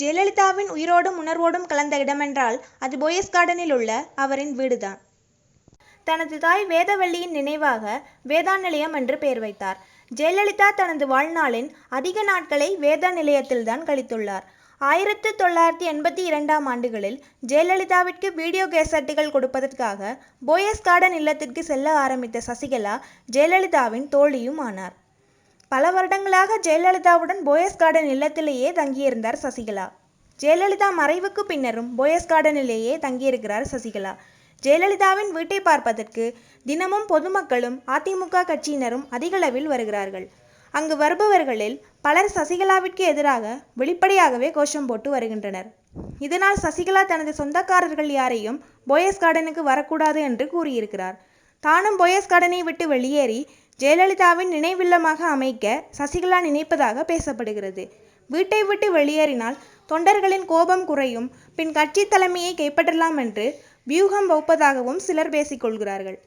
ஜெயலலிதாவின் உயிரோடும் உணர்வோடும் கலந்த இடமென்றால் அது போயஸ் கார்டனில் உள்ள அவரின் வீடுதான். தனது தாய் வேதவள்ளியின் நினைவாக வேதா நிலையம் என்று பெயர் வைத்தார். ஜெயலலிதா தனது வாழ்நாளின் அதிக நாட்களை வேதா நிலையத்தில்தான் கழித்துள்ளார். ஆயிரத்து தொள்ளாயிரத்து எண்பத்தி இரண்டாம் ஆண்டுகளில் ஜெயலலிதாவிற்கு வீடியோ கேசட்டுகள் கொடுப்பதற்காக போயஸ் கார்டன் இல்லத்திற்கு செல்ல ஆரம்பித்த சசிகலா ஜெயலலிதாவின் தோழியும் ஆனார். பல வருடங்களாக ஜெயலலிதாவுடன் போயஸ் கார்டன் இல்லத்திலேயே தங்கியிருந்தார் சசிகலா. ஜெயலலிதா மறைவுக்கு பின்னரும் போயஸ் கார்டனிலேயே தங்கியிருக்கிறார் சசிகலா. ஜெயலலிதாவின் வீட்டை பார்ப்பதற்கு தினமும் பொதுமக்களும் அதிமுக கட்சியினரும் அதிகளவில் வருகிறார்கள். அங்கு வருபவர்களில் பலர் சசிகலாவிற்கு எதிராக வெளிப்படையாகவே கோஷம் போட்டு வருகின்றனர். இதனால் சசிகலா தனது சொந்தக்காரர்கள் யாரையும் போயஸ் கார்டனுக்கு வரக்கூடாது என்று கூறியிருக்கிறார். தானும் போயஸ் கார்டனை விட்டு வெளியேறி ஜெயலலிதாவின் நினைவில்லமாக அமைக்க சசிகலா நினைப்பதாக பேசப்படுகிறது. வீட்டை விட்டு வெளியேறினால் தொண்டர்களின் கோபம் குறையும் பின் கட்சி தலைமையை கைப்பற்றலாம் என்று வியூகம் வகுப்பதாகவும் சிலர் பேசிக்கொள்கிறார்கள்